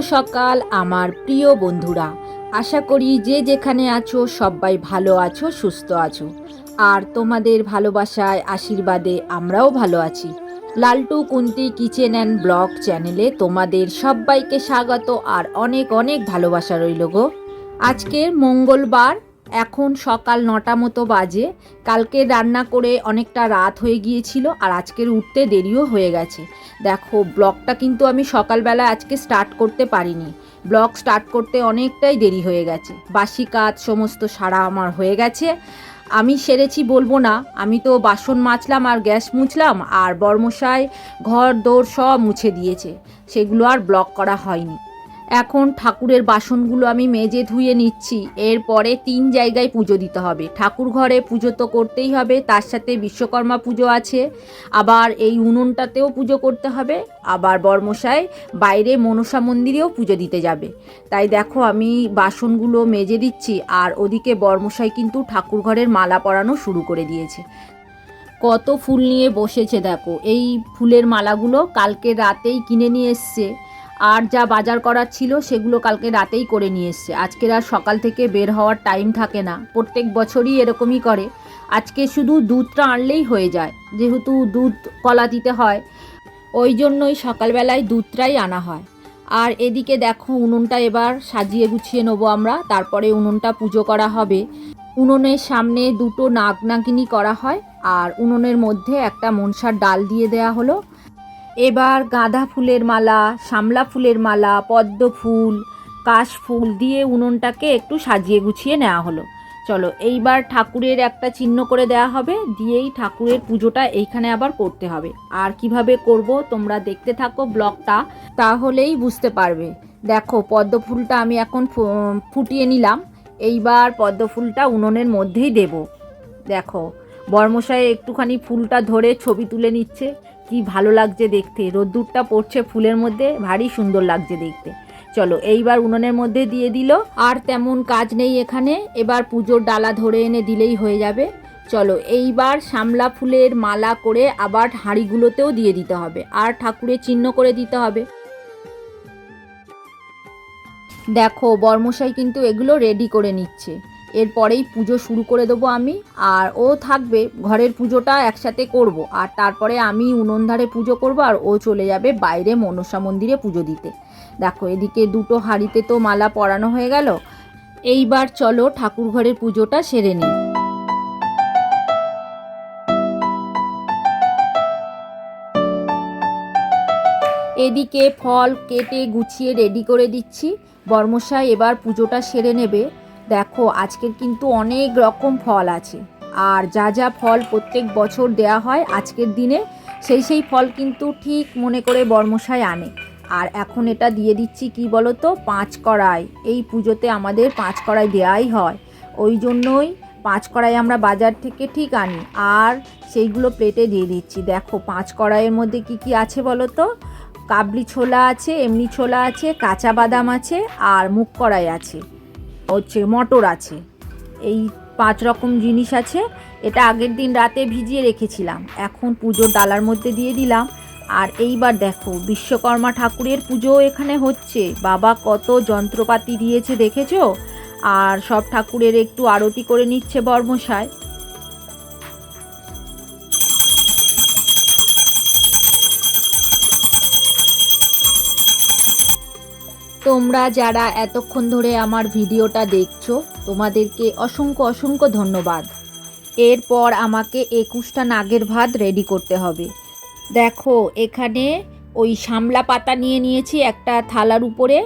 সকাল আমার প্রিয় বন্ধুরা। আশা করি যে যেখানে আছো, সবাই ভালো আছো, সুস্থ আছো। আর তোমাদের ভালোবাসায়, আশীর্বাদে আমরাও ভালো আছি। Laltu Kunti kitchen and blog চ্যানেলে তোমাদের সবাইকে স্বাগত আর অনেক অনেক ভালোবাসা রইল গো। আজকের মঙ্গলবার এখন সকাল নটা মতো বাজে। কালকে রান্না করে অনেকটা রাত হয়ে গিয়েছিল আর আজকের উঠতে দেরিও হয়ে গেছে। দেখো, ব্লগটা কিন্তু আমি সকালবেলা আজকে স্টার্ট করতে পারিনি। ব্লগ স্টার্ট করতে অনেকটাই দেরি হয়ে গেছে। বাসি কাজ, সমস্ত সারা আমার হয়ে গেছে। আমি সেরেছি বলব না। আমি তো বাসন মাজলাম আর গ্যাস মুছলাম আর বর্মশাই, ঘর দৌড় সব মুছে দিয়েছে। সেগুলো আর ব্লক করা হয়নি। এখন ঠাকুরের বাসনগুলো আমি মেজে ধুয়ে নিচ্ছি। এরপরে তিন জায়গায় পুজো দিতে হবে। ঠাকুর ঘরে পুজো তো করতেই হবে, তার সাথে বিশ্বকর্মা পুজো আছে। আবার এই উনুনটাতেও পুজো করতে হবে। আবার বর্মশাই বাইরে মনসা মন্দিরেও পুজো দিতে যাবে। তাই দেখো আমি বাসনগুলো মেজে দিচ্ছি, আর ওদিকে বর্মশাই কিন্তু ঠাকুর ঘরের মালা পরানো শুরু করে দিয়েছে। কত ফুল নিয়ে বসেছে দেখো। এই ফুলের মালাগুলো কালকে রাতেই কিনে নিয়ে এসছে। আর যা বাজার করার ছিল সেগুলো কালকে রাতেই করে নিয়ে এসছে। আজকের আর সকাল থেকে বের হওয়ার টাইম থাকে না। প্রত্যেক বছরই এরকমই করে। আজকে শুধু দুধটা আনলেই হয়ে যায়। যেহেতু দুধ কলা দিতে হয়, ওই জন্যই সকালবেলায় দুধটাই আনা হয়। আর এদিকে দেখো, উনুনটা এবার সাজিয়ে গুছিয়ে নেব আমরা। তারপরে উনুনটা পুজো করা হবে। উনুনের সামনে দুটো নাগ নাগিনী করা হয়। আর উনুনের মধ্যে একটা মনসার ডাল দিয়ে দেয়া হলো। এবার গাঁদা ফুলের মালা, শামলা ফুলের মালা, পদ্ম ফুল, কাশ ফুল দিয়ে উনুনটাকে একটু সাজিয়ে গুছিয়ে নেওয়া হলো। চলো, এইবার ঠাকুরের একটা চিহ্ন করে দেওয়া হবে, দিয়েই ঠাকুরের পুজোটা এইখানে আবার করতে হবে। আর কীভাবে করব তোমরা দেখতে থাকো ব্লগটা, তাহলেই বুঝতে পারবে। দেখো, পদ্ম ফুলটা আমি এখন ফুটিয়ে নিলাম। এইবার পদ্ম ফুলটা উনুনের মধ্যেই দেব। দেখো, বর্মশাই একটুখানি ফুলটা ধরে ছবি তুলে নিচ্ছে। কি ভালো লাগছে দেখতে। রোদ্দুরটা পড়ছে ফুলের মধ্যে, ভারী সুন্দর লাগছে দেখতে। চলো, এইবার উনুনের মধ্যে দিয়ে দিল। আর তেমন কাজ নেই এখানে। এবার পুজোর ডালা ধরে এনে দিলেই হয়ে যাবে। চলো, এইবার শামলা ফুলের মালা করে আবার হাঁড়িগুলোতেও দিয়ে দিতে হবে। আর ঠাকুরের চিহ্ন করে দিতে হবে। দেখো, বর্মশাই কিন্তু এগুলো রেডি করে নিচ্ছে। এরপরেই পুজো শুরু করে দেবো আমি। আর ও থাকবে, ঘরের পুজোটা একসাথে করব। আর তারপরে আমি উনুন ধারে পুজো করব আর ও চলে যাবে বাইরে মনসা মন্দিরে পুজো দিতে। দেখো, এদিকে দুটো হাঁড়িতে তো মালা পরানো হয়ে গেল। এইবার চলো ঠাকুর ঘরের পুজোটা সেরে নিই। এদিকে ফল কেটে গুছিয়ে রেডি করে দিচ্ছি। বর্মশাই এবার পুজোটা সেরে নেবে। দেখো, আজকের কিন্তু অনেক রকম ফল আছে। আর যা যা ফল প্রত্যেক বছর দেয়া হয় আজকের দিনে, সেই সেই ফল কিন্তু ঠিক মনে করে বর্মশাই আনে। আর এখন এটা দিয়ে দিচ্ছি কি বলো তো পাঁচ কড়াই। এই পুজোতে আমাদের পাঁচ কড়াই দেওয়াই হয়। ওই জন্যই পাঁচ কড়াই আমরা বাজার থেকে ঠিক আনি। আর সেইগুলো প্লেটে দিয়ে দিচ্ছি। দেখো, পাঁচ কড়াইয়ের মধ্যে কি কি আছে বলো তো কাবলি ছোলা আছে, এমনি ছোলা আছে, কাঁচা বাদাম আছে, আর মুগ কড়াই আছে। হচ্ছে মটর আছে। এই পাঁচ রকম জিনিস আছে। এটা আগের দিন রাতে ভিজিয়ে রেখেছিলাম। এখন পুজোর ডালার মধ্যে দিয়ে দিলাম। আর এইবার দেখো, বিশ্বকর্মা ঠাকুরের পুজো এখানে হচ্ছে। বাবা কত যন্ত্রপাতি দিয়েছে, দেখেছ? আর সব ঠাকুরের একটু আরতি করে নিচ্ছে বর্মশায়। তোমরা যারা এতক্ষণ ধরে আমার ভিডিওটা দেখছ, তোমাদেরকে অসংখ্য অসংখ্য ধন্যবাদ। এরপর আমাকে একুশটা নাগের ভাত রেডি করতে হবে। দেখো, এখানে ওই শামলা পাতা নিয়ে নিয়েছি একটা থালার উপরে।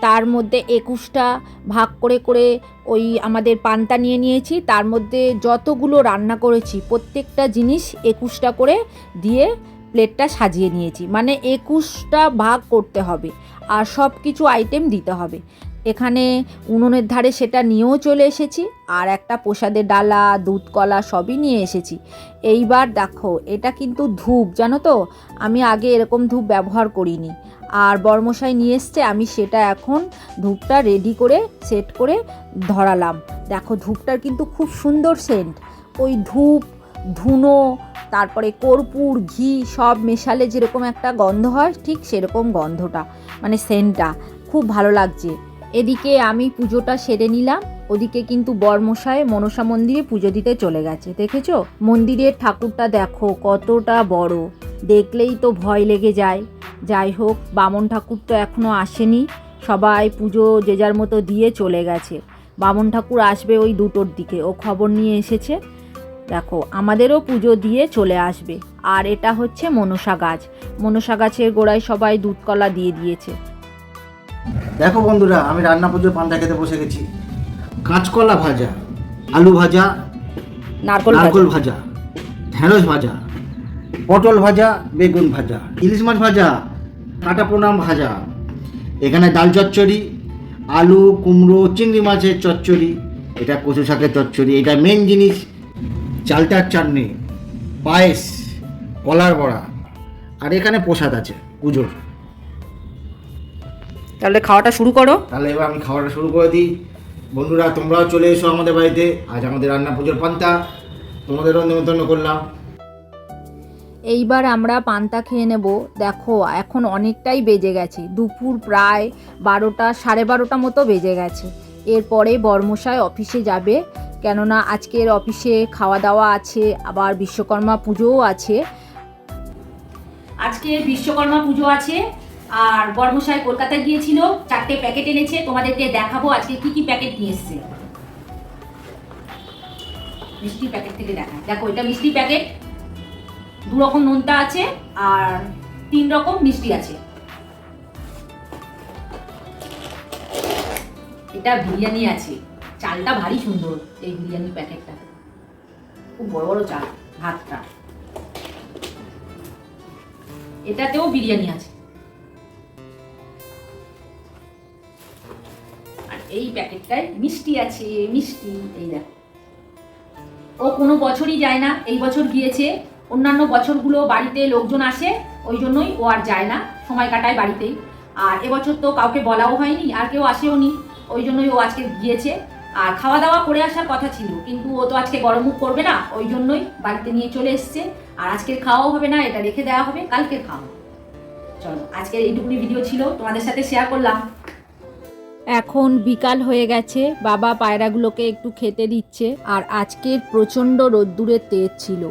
তার মধ্যে একুশটা ভাগ করে করে ওই আমাদের পান্তা নিয়ে নিয়েছি। তার মধ্যে যতগুলো রান্না করেছি, প্রত্যেকটা জিনিস একুশটা করে দিয়ে প্লেটটা সাজিয়ে নিয়েছি। মানে একুশটা ভাগ করতে হবে। আর সব কিছু আইটেম দিতে হবে। এখানে উনুনের ধারে সেটা নিয়েও চলে এসেছি, আর একটা প্রসাদের ডালা দুধ কলা সবই নিয়ে এসেছি। এইবার দেখো, এটা কিন্তু ধূপ, জানো তো? আমি আগে এরকম ধূপ ব্যবহার করিনি। আর বর্মশাই নিয়ে এসছে, আমি সেটা এখন ধূপটা রেডি করে সেট করে ধরালাম। দেখো, ধূপটার কিন্তু খুব সুন্দর সেন্ট ওই ধূপ ধুনো, তারপরে কর্পূর, ঘি সব মেশালে যেরকম একটা গন্ধ হয়, ঠিক সেরকম গন্ধটা মানে সেন্টটা খুব ভালো লাগছে। এদিকে আমি পুজোটা সেরে নিলাম, ওদিকে কিন্তু বরমশাই মনসা মন্দিরে পুজো দিতে চলে গেছে, দেখেছ? মন্দিরের ঠাকুরটা দেখো, কতটা বড়। দেখলেই তো ভয় লেগে যায়। যাই হোক, বামন ঠাকুর তো এখনও আসেনি, সবাই পুজো যে যার মতো দিয়ে চলে গেছে। বামন ঠাকুর আসবে ওই দুটোর দিকে, ও খবর নিয়ে এসেছে। দেখো আমাদেরও পুজো দিয়ে চলে আসবে। আর এটা হচ্ছে মনসা গাছ। মনসা গাছের গোড়ায় সবাই দুধকলা দিয়ে দিয়েছে। দেখো বন্ধুরা আমি রান্না পুজোর পান্তা খেতে বসে গেছি। কাঁচকলা ভাজা আলু ভাজা নারকল নারকল ভাজা ঢেঁড়স ভাজা পটল ভাজা বেগুন ভাজা ইলিশ মাছ ভাজা কাটা প্রণাম ভাজা এখানে ডাল চচ্চড়ি আলু কুমড়ো চিংড়ি মাছের চচ্চড়ি এটা কচু শাকের চচ্চড়ি এটা মেন জিনিস। চালটার চাটনি পায়েস কলার বড়া আর এখানে প্রসাদ আছে পুজোর। তাহলে খাওয়াটা শুরু করো। তাহলে এবার আমি খাওয়াটা শুরু করে দিই। বন্ধুরা তোমরাও চলে এসো আমাদের বাড়িতে। আজ আমাদের রান্না পুজোর পান্তা। তোমাদেরও নিমন্ত্রণ করলাম। এইবার আমরা পান্তা খেয়ে নেব। দেখো এখন অনেকটাই বেজে গেছে। দুপুর প্রায় বারোটা সাড়ে বারোটা মতো বেজে গেছে। এরপরে বর্মশাই অফিসে যাবে। কেননা আজকের অফিসে খাওয়া দাওয়া আছে, আবার বিশ্বকর্মা পুজোও আছে। আজকে বিশ্বকর্মা পুজো আছে, আর বর্মশাই কলকাতায় গিয়েছিল, চারটে প্যাকেট এনেছে, তোমাদেরকে দেখাবো আজকে কি কি প্যাকেট নিয়ে এসছে। মিষ্টি প্যাকেট থেকে দেখা। দেখো, এটা মিষ্টি প্যাকেট, দু রকম নোনতা আছে, আর তিন রকম মিষ্টি আছে। এটা বিরিয়ানি আছে। চালটা ভারী সুন্দর, এই বিরিয়ানি প্যাকেটটা। খুব বড় বড় চাল, ভাতটা। এটাতেও বিরিয়ানি আছে। আর এই প্যাকেটটায় মিষ্টি আছে, মিষ্টি, এই দেখো। ও কোনো বছরই যায় না, এই বছর গিয়েছে। অন্যান্য বছরগুলো বাড়িতে লোকজন আসে, ওই জন্যই ও আর যায় না, সময় কাটায় বাড়িতেই। আর এবছর তো কাউকে বলাও হয়নি, আর কেউ আসেও নি ওই জন্যই ও আজকে গিয়েছে। আর খাওয়া দাওয়া করে আসার কথা ছিল, কিন্তু ও তো আজকে গরম মুখ করবে না, ওই জন্যই বাড়িতে নিয়ে চলে এসছে। আর আজকের খাওয়াও হবে না, এটা রেখে দেওয়া হবে কালকে খাওয়া। চলো, আজকের এইটুকুনি ভিডিও ছিল, তোমাদের সাথে শেয়ার করলাম। এখন বিকাল হয়ে গেছে, বাবা পায়রাগুলোকে একটু খেতে দিচ্ছে, আর আজকের প্রচণ্ড রোদ্দুরের তেজ ছিল।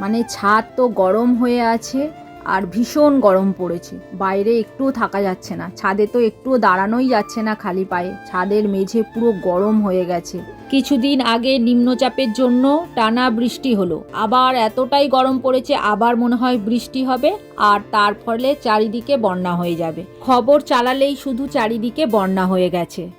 মানে ছাদ তো গরম হয়ে আছে আর ভীষণ গরম পড়েছে। বাইরে একটুও থাকা যাচ্ছে না। ছাদে তো একটুও দাঁড়ানোই যাচ্ছে না খালি পায়ে। ছাদের মেঝে পুরো গরম হয়ে গেছে। কিছুদিন আগে নিম্নচাপের জন্য টানা বৃষ্টি হলো। আবার এতটাই গরম পড়েছে, আবার মনে হয় বৃষ্টি হবে, আর তার ফলে চারিদিকে বন্যা হয়ে যাবে। খবর চালালেই শুধু চারিদিকে বন্যা হয়ে গেছে।